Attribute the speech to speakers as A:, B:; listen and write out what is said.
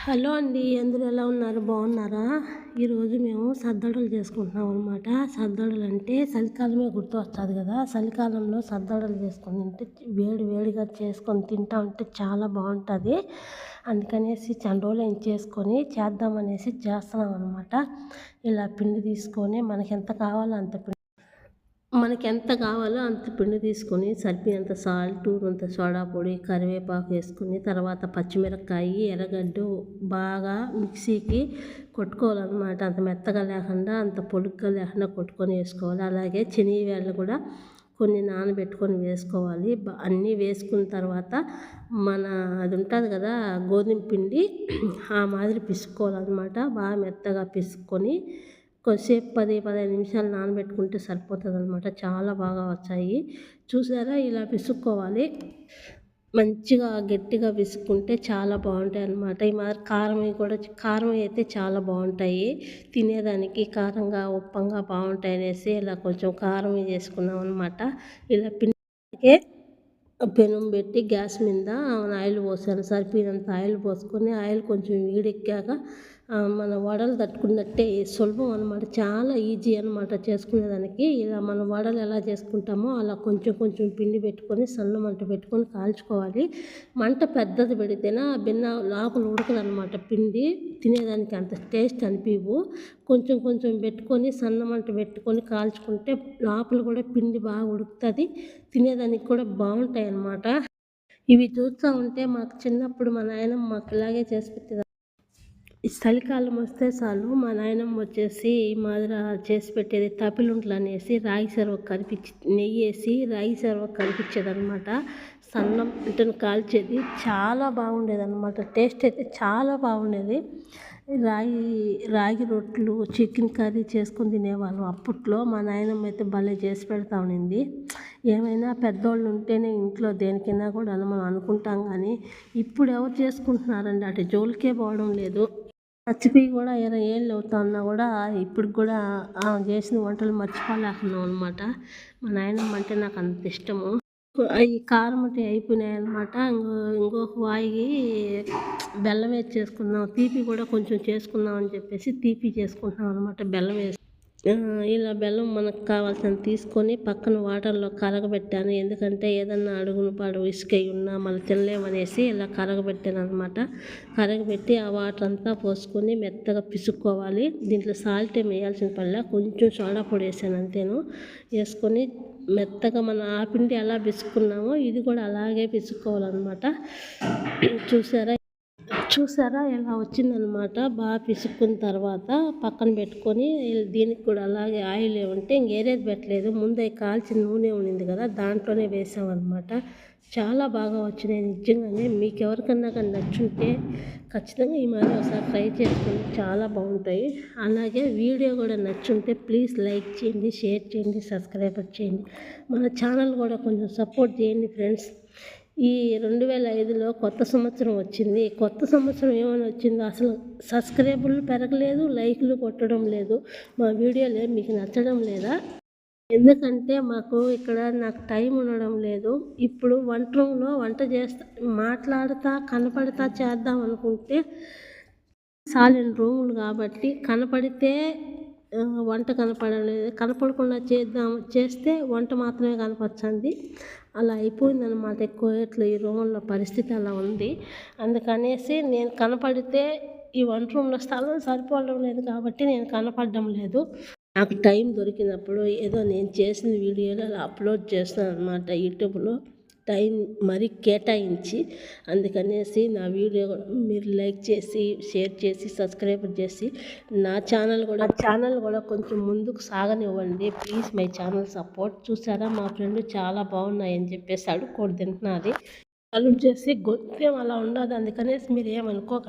A: Hello అండి అందరూ ఎలా ఉన్నారు? బాగున్నారా? ఈరోజు మేము సద్దడలు చేసుకుంటున్నాం అనమాట సద్దడలు అంటే చలికాలమే గుర్తు వస్తుంది కదా. చలికాలంలో సద్దడలు చేసుకొని తింటే వేడి వేడిగా చేసుకొని తింటా ఉంటే చాలా బాగుంటుంది. అందుకనేసి చాలా రోజులు ఏం చేసుకొని చేద్దామనేసి చేస్తున్నాం అనమాట ఇలా పిండి తీసుకొని మనకి ఎంత కావాలో అంత పిండి మనకి ఎంత కావాలో అంత పిండి తీసుకొని సరిపోయినంత సాల్ట్ అంత సోడా పొడి కరివేపాకు వేసుకుని తర్వాత పచ్చిమిరపకాయి ఎర్రగడ్డ బాగా మిక్సీకి కొట్టుకోవాలన్నమాట. అంత మెత్తగా లేకుండా అంత పొడుగ్గా లేకుండా కొట్టుకొని వేసుకోవాలి. అలాగే శనగలు కూడా కొన్ని నానబెట్టుకొని వేసుకోవాలి. అన్నీ వేసుకున్న తర్వాత మన అది ఉంటుంది కదా గోధుమ పిండి ఆ మాదిరి పిసుకోవాలన్నమాట బాగా మెత్తగా పిసుకొని కొద్దిసేపు పది పదిహేను నిమిషాలు నానబెట్టుకుంటే సరిపోతుంది అనమాట చాలా బాగా వచ్చాయి. చూసారా? ఇలా పిసుక్కోవాలి మంచిగా గట్టిగా విసుక్కుంటే చాలా బాగుంటాయి అన్నమాట ఈ మాదిరి కారం కూడా కారం అయితే చాలా బాగుంటాయి. తినేదానికి కారంగా ఉప్పంగా బాగుంటాయి అనేసి ఇలా కొంచెం కారం చేసుకున్నాం అనమాట ఇలా పిండికే పెనం పెట్టి గ్యాస్ మీద ఆయిల్ పోసాను. సరిపోయినంత ఆయిల్ పోసుకొని ఆయిల్ కొంచెం వేడెక్కాక మన వడలు తట్టుకున్నట్టే సులభం అనమాట చాలా ఈజీ అనమాట చేసుకునేదానికి. ఇలా మనం వడలు ఎలా చేసుకుంటామో అలా కొంచెం కొంచెం పిండి పెట్టుకొని సన్న మంట పెట్టుకొని కాల్చుకోవాలి. మంట పెద్దది పెడితేనే బిన్న లోపల ఉడకదనమాట పిండి. తినేదానికి అంత టేస్ట్ అనిపించవు కొంచెం కొంచెం పెట్టుకొని సన్న మంట పెట్టుకొని కాల్చుకుంటే లోపల కూడా పిండి బాగా ఉడుకుతుంది. తినేదానికి కూడా బాగుంటాయి అన్నమాట ఇవి చూస్తూ ఉంటే మాకు చిన్నప్పుడు మా నాయనమ్మ మాకు ఇలాగే చేసి పెట్టేది చలికాలం వస్తే చాలు మా నాయనమ్మ వచ్చేసి ఈ చేసి పెట్టేది తపిలుంట్లు అనేసి రాగి సర్వ కనిపించి నెయ్యి వేసి రాగి సర్వ కనిపించేది అనమాట సన్నం ఇటును కాల్చేది. చాలా బాగుండేది అనమాట టేస్ట్ అయితే చాలా బాగుండేది. రాగి రాగి రొట్టెలు చికెన్ కర్రీ చేసుకుని తినేవాళ్ళం అప్పట్లో. మా నాయనమ్మ అయితే భలే చేసి పెడతా ఉన్నింది ఏమైనా పెద్దోళ్ళు ఉంటేనే ఇంట్లో దేనికైనా కూడా మనం అనుకుంటాం కానీ ఇప్పుడు ఎవరు చేసుకుంటున్నారండి? అటు జోలికే పోవడం లేదు. చచ్చిపోయి కూడా ఇరవై ఏళ్ళు అవుతున్నా కూడా ఇప్పటికి కూడా చేసిన వంటలు మర్చిపోలేకున్నాం అనమాట మా నాయనమ్మ అంటే నాకు అంత ఇష్టము. అవి కారం అంటే అయిపోయినాయి అనమాట ఇంకో ఇంకొక వాయి బెల్లం వేసి చేసుకుందాం తీపి కూడా కొంచెం చేసుకుందాం అని చెప్పేసి తీపి చేసుకుంటున్నాం అనమాట బెల్లం వేసి. ఇలా బెల్లం మనకు కావాల్సిన తీసుకొని పక్కన వాటర్లో కరగబెట్టాను. ఎందుకంటే ఏదన్నా అడుగును పాడు ఇసుకై ఉన్నా మళ్ళీ తినలేమనేసి ఇలా కరగబెట్టాను అనమాట కరగబెట్టి ఆ వాటర్ అంతా పోసుకొని మెత్తగా పిసుక్కోవాలి. దీంట్లో సాల్ట్ ఏమి వేయాల్సిన పనిలా కొంచెం సోడా పొడి వేసాను అంతేను. వేసుకొని మెత్తగా మనం ఆ పిండి ఎలా పిసుక్కున్నామో ఇది కూడా అలాగే పిసుక్కోవాలన్నమాట. చూసారా? చూసారా? ఇలా వచ్చిందనమాట బాగా పిసుక్కున్న తర్వాత పక్కన పెట్టుకొని దీనికి కూడా అలాగే ఆయిల్ ఏమంటే ఇంకేరేది పెట్టలేదు. ముందే కాల్చిన నూనె ఉండింది కదా దాంట్లోనే వేసామన్నమాట. చాలా బాగా వచ్చినాయి నిజంగానే. మీకు ఎవరికన్నా కానీ నచ్చుంటే ఖచ్చితంగా ఈ మాదిరి ఒకసారి ట్రై చేసుకోండి చాలా బాగుంటాయి. అలాగే వీడియో కూడా నచ్చుంటే ప్లీజ్ లైక్ చేయండి షేర్ చేయండి సబ్స్క్రైబ్ చేయండి. మన ఛానల్ కూడా కొంచెం సపోర్ట్ చేయండి ఫ్రెండ్స్. ఈ రెండు వేల ఐదులో కొత్త సంవత్సరం వచ్చింది. కొత్త సంవత్సరం ఏమైనా వచ్చిందో అసలు సబ్స్క్రైబర్లు పెరగలేదు లైక్లు కొట్టడం లేదు. మా వీడియోలు మీకు నచ్చడం లేదా? ఎందుకంటే మాకు ఇక్కడ నాకు టైం ఉండడం లేదు. ఇప్పుడు వంట రూమ్లో వంట చేస్తా మాట్లాడుతా కనపడతా చేద్దాం అనుకుంటే సాలిన రూములు కాబట్టి కనపడితే వంట కనపడలేదు కనపడకుండా చేద్దాం చేస్తే వంట మాత్రమే కనపరచండి అలా అయిపోయిందనమాట ఎక్కువ ఇట్లా ఈ రూమ్లో పరిస్థితి అలా ఉంది. అందుకనేసి నేను కనపడితే ఈ వంట రూమ్లో స్థలం సరిపోవడం లేదు కాబట్టి నేను కనపడడం లేదు. నాకు టైం దొరికినప్పుడు ఏదో నేను చేసిన వీడియోలు అలా అప్లోడ్ చేస్తాను అనమాట యూట్యూబ్లో. టైం మరి కేటాయించి అందుకనేసి నా వీడియో మీరు లైక్ చేసి షేర్ చేసి సబ్స్క్రైబ్ చేసి నా ఛానల్ కూడా ఛానల్ కూడా కొంచెం ముందుకు సాగనివ్వండి. Please my channel support. చూసారా? మా ఫ్రెండ్ చాలా బాగున్నాయి అని చెప్పేసి అడుక్కోడు తింటున్నది. కలుపు చేసి గొంతేం అలా ఉండదు. అందుకనేసి మీరు ఏమనుకో